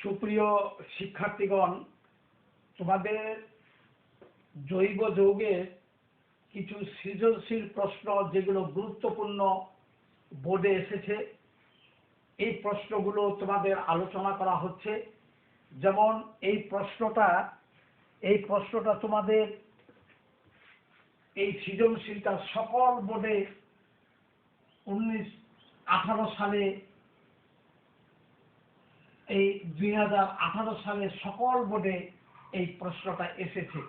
সুপ্রিয় শিক্ষার্থীগণ, তোমাদের জৈব যৌগের কিছু সৃজনশীল প্রশ্ন যেগুলো গুরুত্বপূর্ণ বোর্ডে এসেছে, এই প্রশ্নগুলো তোমাদের আলোচনা করা হচ্ছে। যেমন এই প্রশ্নটা এই প্রশ্নটা তোমাদের এই সৃজনশীলটা সকল বোর্ডে উনিশ আঠারো সালে এই দুই হাজার আঠারো সালে সকল বোর্ডে এই প্রশ্নটা এসেছে।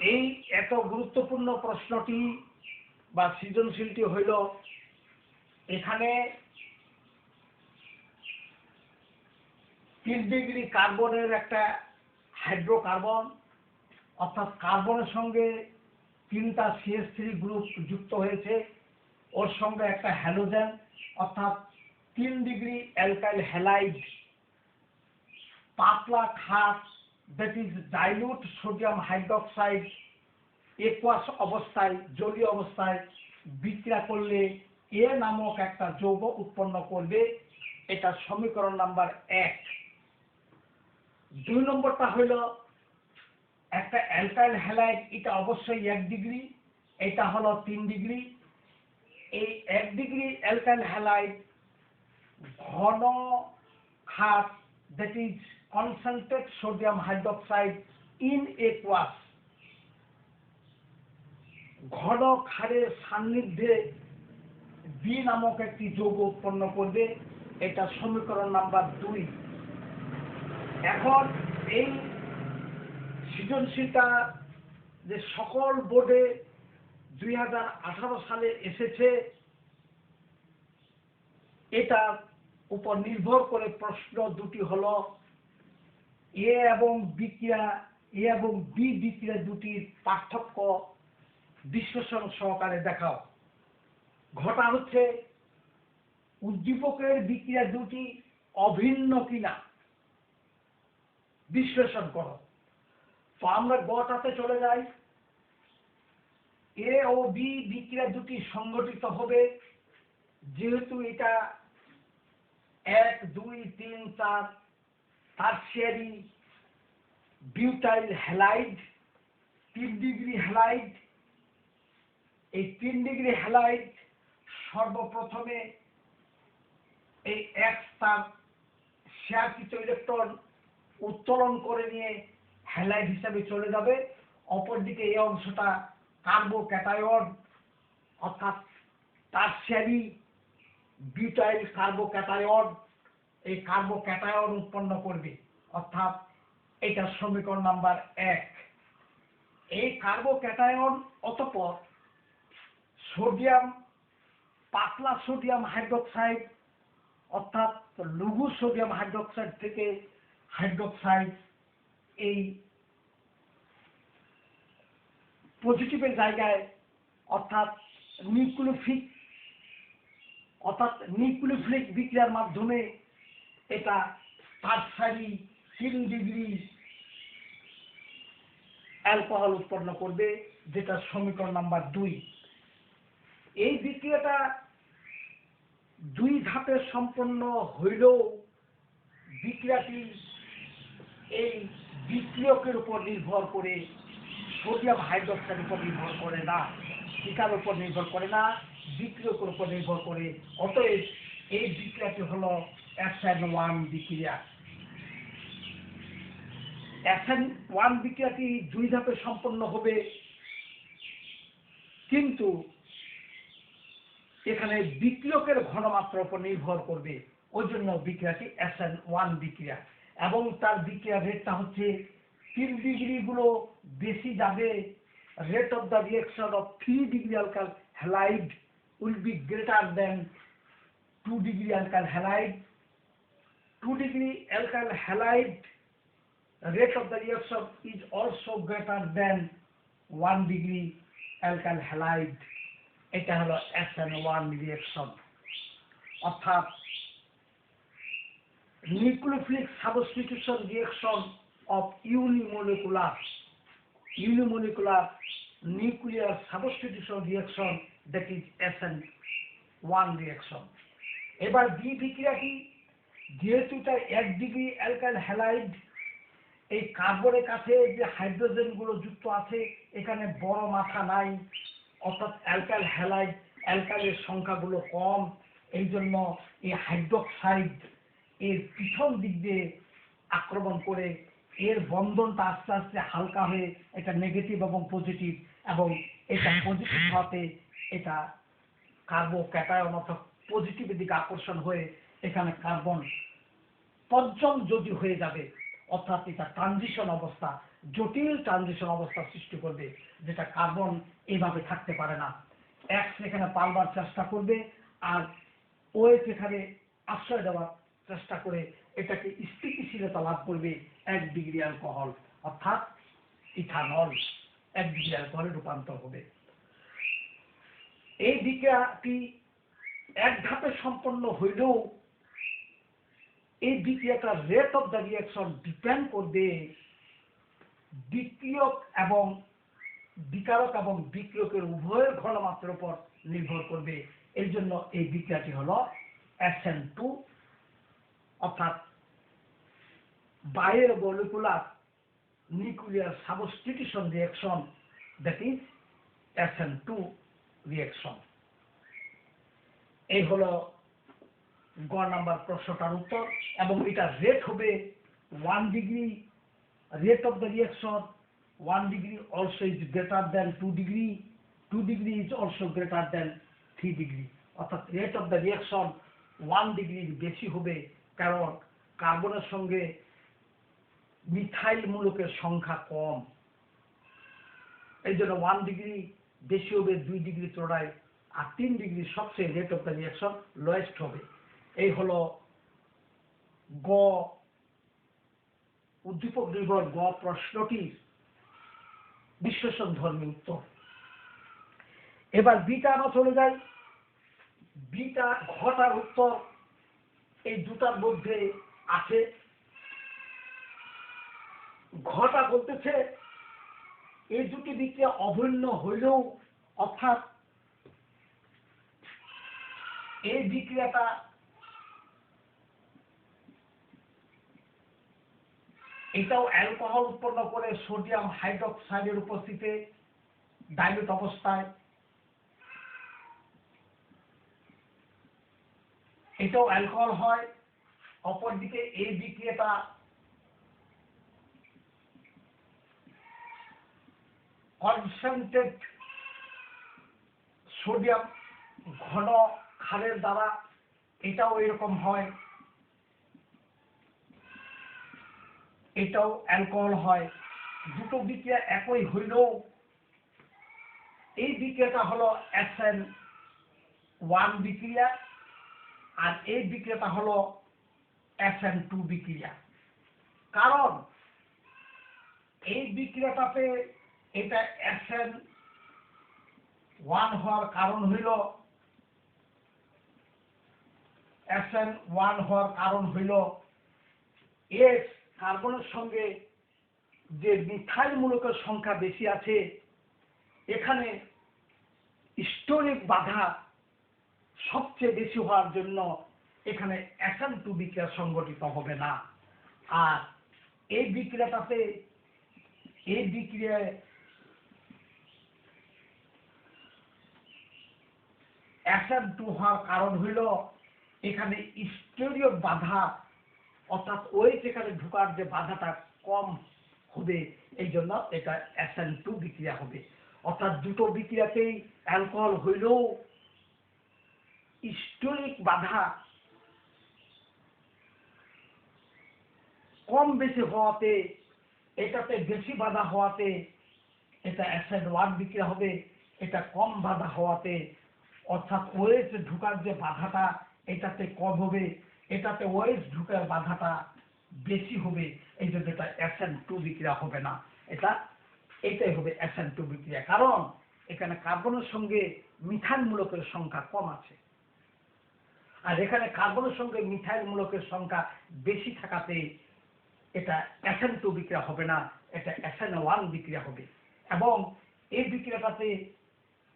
এই এত গুরুত্বপূর্ণ প্রশ্নটি বা সৃজনশীলটি হইল, এখানে তিন ডিগ্রি কার্বনের একটা হাইড্রোকার্বন, অর্থাৎ কার্বনের সঙ্গে তিনটা সিএস থ্রি গ্রুপ যুক্ত হয়েছে। ওর সঙ্গে একটা হ্যালোজেন অর্থাৎ তিন ডিগ্রি অ্যালকাইল হ্যালাইড পাতলা খাত that is dilute sodium hydroxide aqueous অবস্থায়, জলীয় অবস্থায় বিক্রিয়া করলে এ নামক একটা যৌগ উৎপন্ন করবে। এটা সমীকরণ নাম্বার এক। দুই নম্বরটা হইল একটা অ্যালকাইল হ্যালাইড এটা অবশ্যই এক ডিগ্রি এটা হলো তিন ডিগ্রি এই এক ডিগ্রি অ্যালকাইল হ্যালাইড ঘন খাত that is concentrate sodium hydroxide in aqueous ঘন ক্ষারের সান্নিধ্যে বি নামক একটি যৌগ উৎপন্ন করবে, এটা সমীকরণ নাম্বার দুই। এখন এই সৃজনশীলটা যে সকল বোর্ডে দুই হাজার আঠারো সালে এসেছে। এটার উপর নির্ভর করে প্রশ্ন দুটি হলো, এ এবং বিক্রিয়া এ এবং বি বিক্রিয়া দুটির পার্থক্য বিশ্লেষণ সহকারে দেখাও। ঘটা হচ্ছে, উদ্দীপকের বিক্রিয়া দুটি অভিন্ন কিনা? বিশ্লেষণ করো। তো আমরা গটাতে চলে যাই। এ ও বি বিক্রিয়া দুটি সংগঠিত হবে। যেহেতু এটা এক, দুই, তিন, চার টার্সিয়ারি বিউটাইল হ্যালাইড তিন ডিগ্রি হ্যালাইড এই তিন ডিগ্রি হ্যালাইড সর্বপ্রথমে এই এক্স তার শেয়ারকৃত ইলেকট্রন উত্তোলন করে নিয়ে হ্যালাইড হিসাবে চলে যাবে। অপরদিকে এই অংশটা কার্বো ক্যাটায়ন, অর্থাৎ টার্সিয়ারি বিটাইল কার্বো ক্যাটায়ন, এই কার্বো ক্যাটায়ন উৎপন্ন করবে। অর্থাৎ এটা সমীকরণ নাম্বার এক। এই কার্বো ক্যাটায়ন অতপর সোডিয়াম, পাতলা সোডিয়াম হাইড্রোক্সাইড, অর্থাৎ লঘু সোডিয়াম হাইড্রোক্সাইড থেকে হাইড্রোক্সাইড এই পজিটিভের জায়গায়, অর্থাৎ নিউক্লিওফিক অর্থাৎ নিউক্লিওফিলিক বিক্রিয়ার মাধ্যমে এটা টার্সারি তিন ডিগ্রি অ্যালকোহল উৎপন্ন করবে, যেটা সমীকরণ নাম্বার দুই। এই বিক্রিয়াটা দুই ধাপে সম্পন্ন হইলেও বিক্রিয়াটি এই বিক্রিয়কের উপর নির্ভর করে সোডিয়াম হাইড্রোক্সাইডের উপর নির্ভর করে না টিকার উপর নির্ভর করে না বিক্রিয়কের উপর নির্ভর করে। অতএব এই বিক্রিয়াটি হলো অ্যাসেন ওয়ান বিক্রিয়া। অ্যাসেন ওয়ান বিক্রিয়াটি দুই ধাপে সম্পন্ন হবে। কিন্তু এখানে বিক্রিয়কের ঘনমাত্রার উপর নির্ভর করবে। ওই জন্য বিক্রিয়াটি অ্যাসেন ওয়ান বিক্রিয়া। এবং তার বিক্রিয়া রেটটা হচ্ছে তিন ডিগ্রি গুলো বেশি যাবে rate of the reaction of three degree alkyl halide will be greater than two degree alkyl halide two degree alkyl halide rate of the reaction is also greater than 1 degree alkyl halide. এটা হলো SN1 reaction অর্থাৎ nucleophilic substitution reaction of unimolecular unimolecular nuclear substitution reaction that is SN1 reaction এবার বি বিক্রিয়াটি যেহেতু এটা এক degree alkyl halide, এই কার্বনের কাছে যে হাইড্রোজেনগুলো যুক্ত আছে, এখানে বড় মাথা নাই, অর্থাৎ অ্যালকাইল হ্যালাইড, অ্যালকাইলের সংখ্যাগুলো কম এই জন্য এই হাইড্রোক্সাইড এর পিছন দিক দিয়ে আক্রমণ করে এর বন্ধনটা আস্তে আস্তে হালকা হয়ে এটা নেগেটিভ এবং পজিটিভ এবং এটা পজিটিভ হওয়াতে এটা কার্বো ক্যাটায়ন অর্থাৎ পজিটিভের দিকে আকর্ষণ হয়ে এখানে কার্বন পঞ্চম যদি হয়ে যাবে, অর্থাৎ এটা ট্রানজিশন অবস্থা, জটিল ট্রানজিশন অবস্থা সৃষ্টি করবে, যেটা কার্বন এইভাবে থাকতে পারে না। এক্স এখানে পালবার চেষ্টা করবে, আর ওএস এখানে আশ্রয় দেওয়ার চেষ্টা করে এটাকে স্থিতিশীলতা লাভ করবে এক ডিগ্রি অ্যালকোহল অর্থাৎ ইথানল এক ডিগ্রি অ্যালকোহলে রূপান্তর হবে। এই বিক্রিয়াটি এক ধাপে সম্পন্ন হইলেও এই বিক্রিয়াটার rate of the reaction depend করবে বিক্রিয়ক এবং বিকারক এবং বিক্রিয়কের উভয়ের ঘনমাত্রার উপর নির্ভর করবে। এই জন্য এই বিক্রিয়াটি হলো এসএন টু অর্থাৎ bimolecular nuclear substitution reaction that is SN two reaction এই হলো গ নাম্বার প্রশ্নটার উত্তর, এবং এটা রেট হবে one degree rate of the reaction one degree also is greater than two degree two degree is also greater than three degree অর্থাৎ rate of the reaction one ডিগ্রির বেশি হবে কারণ কার্বনের সঙ্গে মিথাইল মূলকের সংখ্যা কম। এই জন্য ওয়ান ডিগ্রি বেশি হবে, দুই ডিগ্রি চড়ায় আর তিন ডিগ্রি সবচেয়ে rate of the reaction lowest হবে। এই হলো গ উদ্দীপক নির্ভর গ প্রশ্নটির বিশ্লেষণ ধর্মী উত্তর। এবার বিটা আমরা চলে যাই বিটা ঘটার উত্তর এই দুটার মধ্যে আছে। ঘটা বলতেছে এই দুটি বিক্রিয়া অভিন্ন হইলেও, অর্থাৎ এই বিক্রিয়াটা এটাও অ্যালকোহল উৎপন্ন করে সোডিয়াম হাইড্রোক্সাইডের উপস্থিতিতে ডাইলুট অবস্থায় এটাও অ্যালকোহল হয়। অপরদিকে এই বিক্রিয়াটা কনসেন্ট্রেট সোডিয়াম ঘন ক্ষারের দ্বারা এটাও এরকম হয়। এটাও অ্যালকোহল হয়। দুটো বিক্রিয়া একই হইলেও এই বিক্রিয়াটা হলো এসএন ওয়ান বিক্রিয়া। আর এই বিক্রেতা হলো এসএন টু বিক্রিয়া। কারণ এই বিক্রেতাতে এটা এসএন ওয়ান হওয়ার কারণ হইল এসএন ওয়ান হওয়ার কারণ হইল এস কার্বনের সঙ্গে যে মিথাইল মূলকের সংখ্যা বেশি আছে, এখানে স্টোরিক বাধা সবচেয়ে বেশি হওয়ার জন্য এখানে অ্যাসান টু বিক্রিয়া সংগঠিত হবে না। আর এই বিক্রিয়াটাতে, এই বিক্রিয়ায় অ্যাসান টু হওয়ার কারণ হইল এখানে স্টোরীয় বাধা, অর্থাৎ ওই যেখানে ঢুকার যে বাধাটা কম হবে, এই জন্য এটা অ্যাসান টু বিক্রিয়া হবে। অর্থাৎ দুটো বিক্রিয়াতেই অ্যালকোহল হইলেও স্টোরিক বাধা। কম বেশি হওয়াতে, এটাতে বেশি বাধা হওয়াতে, এটা অ্যাসিড ওয়ার্ড বিক্রিয়া হবে, এটা কম বাধা হওয়াতে, অর্থাৎ ওয়েস ঢুকার যে বাধাটা, এটাতে কম হবে, এটাতে ওয়েস ঢুকার বাধাটা বেশি হবে, এই জন্য এটা অ্যাসেন টু বিক্রিয়া হবে না। এটা, এটাই হবে অ্যাসেন টু বিক্রিয়া। কারণ, এখানে কার্বনের সঙ্গে মিথাইল মূলকের সংখ্যা কম আছে। আর এখানে কার্বনের সঙ্গে মিথাইল মূলকের সংখ্যা বেশি থাকাতে এটা অ্যাসেন টু বিক্রিয়া হবে না, এটা অ্যাসেন ওয়ান বিক্রিয়া হবে। এবং এই বিক্রিয়াটাতে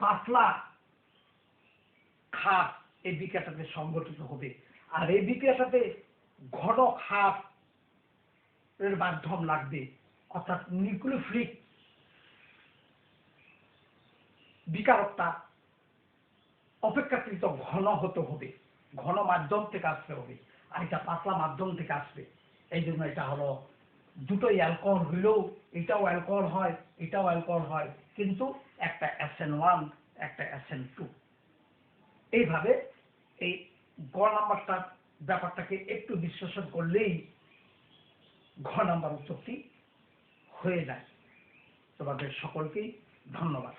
পাতলা খাপ এই বিক্রিয়াটাতে সংগঠিত হবে। আর এই বিক্রিয়াটাতে ঘন খাপ এর মাধ্যম লাগবে, অর্থাৎ নিউক্লিওফিলিক বিকারকটা অপেক্ষাকৃত ঘন হতে হবে। ঘন মাধ্যম থেকে আসতে হবে আর এটা পাতলা মাধ্যম থেকে আসবে এই জন্য এটা হলো দুটোই অ্যালকোহল হইলেও এটাও অ্যালকোহল হয়, এটাও অ্যালকোহল হয়, কিন্তু একটা অ্যাসেন ওয়ান একটা অ্যাসেন টু এইভাবে এই গ নাম্বারটা ব্যাপারটাকে একটু বিশ্লেষণ করলেই ঘ নাম্বার উত্তরটি হয়ে যায়। তোমাদের সকলকেই ধন্যবাদ।